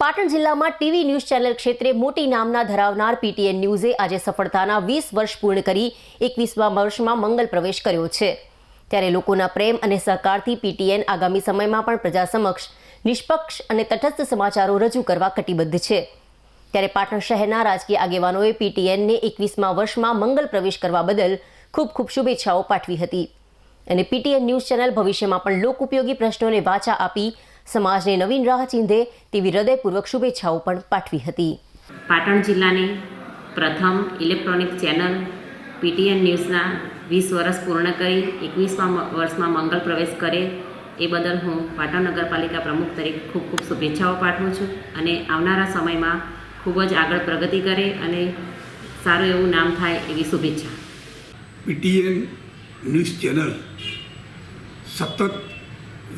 પાટણ જિલ્લામાં TV news channel ક્ષેત્રે મોટી નામના ધરાવનાર પીટીએન ન્યૂઝે આજે સફળતાના વીસ વર્ષ પૂર્ણ કરી એકવીસમા વર્ષમાં મંગલ પ્રવેશ કર્યો છે. ત્યારે લોકોના પ્રેમ અને સહકારથી પીટીએન આગામી સમયમાં પણ પ્રજા સમક્ષ નિષ્પક્ષ અને તટસ્થ સમાચારો રજૂ કરવા કટિબદ્ધ છે. ત્યારે પાટણ શહેરના રાજકીય આગેવાનોએ પીટીએનને એકવીસમા વર્ષમાં મંગલ પ્રવેશ કરવા બદલ ખૂબ ખૂબ શુભેચ્છાઓ પાઠવી હતી. અને પીટીએન ન્યૂઝ ચેનલ ભવિષ્યમાં પણ લોક ઉપયોગી પ્રશ્નોને વાચા આપી સમાજને નવીન રાહ ચીંધે તેવી હૃદયપૂર્વક શુભેચ્છાઓ પણ પાઠવી હતી. પાટણ જિલ્લાની પ્રથમ ઇલેક્ટ્રોનિક ચેનલ પીટીએન ન્યૂઝના વીસ વર્ષ પૂર્ણ કરી એકવીસમાં વર્ષમાં મંગલ પ્રવેશ કરે એ બદલ હું પાટણ નગરપાલિકા પ્રમુખ તરીકે ખૂબ ખૂબ શુભેચ્છાઓ પાઠવું છું અને આવનારા સમયમાં ખૂબ જ આગળ પ્રગતિ કરે અને સારું એવું નામ થાય એવી શુભેચ્છા. પીટીએન ન્યૂઝ ચેનલ સતત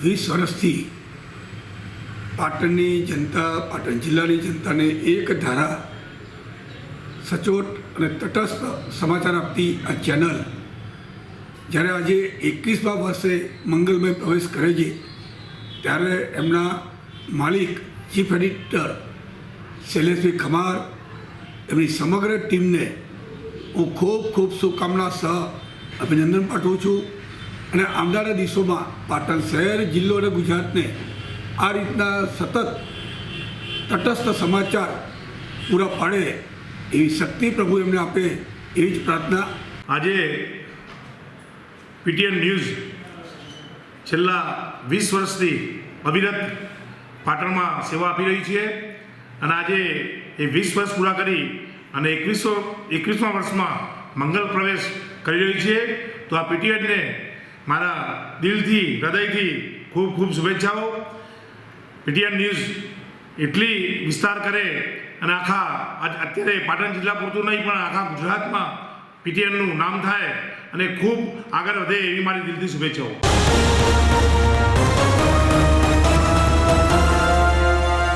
વીસ વર્ષથી પાટણની જનતા, પાટણ જિલ્લાની જનતાને એક ધારા સચોટ અને તટસ્થ સમાચાર આપતી આ ચેનલ. જ્યારે આજે એકવીસમા વર્ષે મંગલમય પ્રવેશ કરે છે, ત્યારે એમના માલિક, ચીફ એડિટર શૈલેષભાઈ ખમાર, એમની સમગ્ર ટીમને હું ખૂબ ખૂબ શુભકામના સહ અભિનંદન પાઠવું છું. અને આવનારા દિવસોમાં પાટણ શહેર, જિલ્લો અને ગુજરાતને આ રીતના સતત તટસ્થ સમાચાર પૂરા પાડે એવી શક્તિ પ્રભુ એમને આપે એવી જ પ્રાર્થના. આજે પીટીએન ન્યૂઝ છેલ્લા વીસ વર્ષથી અવિરત પાટણમાં સેવા આપી રહી છે અને આજે એ વીસ વર્ષ પૂરા કરી અને એકવીસો એકવીસમા વર્ષમાં મંગલ પ્રવેશ કરી રહી છે. તો આ પીટીએનને મારા દિલથી, હૃદયથી ખૂબ ખૂબ શુભેચ્છાઓ. પીટીએન ન્યૂઝ એટલી વિસ્તાર કરે અને આખા અત્યારે પાટણ જિલ્લા પૂરતું નહીં, પણ આખા ગુજરાતમાં પીટીએમનું નામ થાય અને ખૂબ આગળ વધે એવી મારી દિલથી શુભેચ્છાઓ.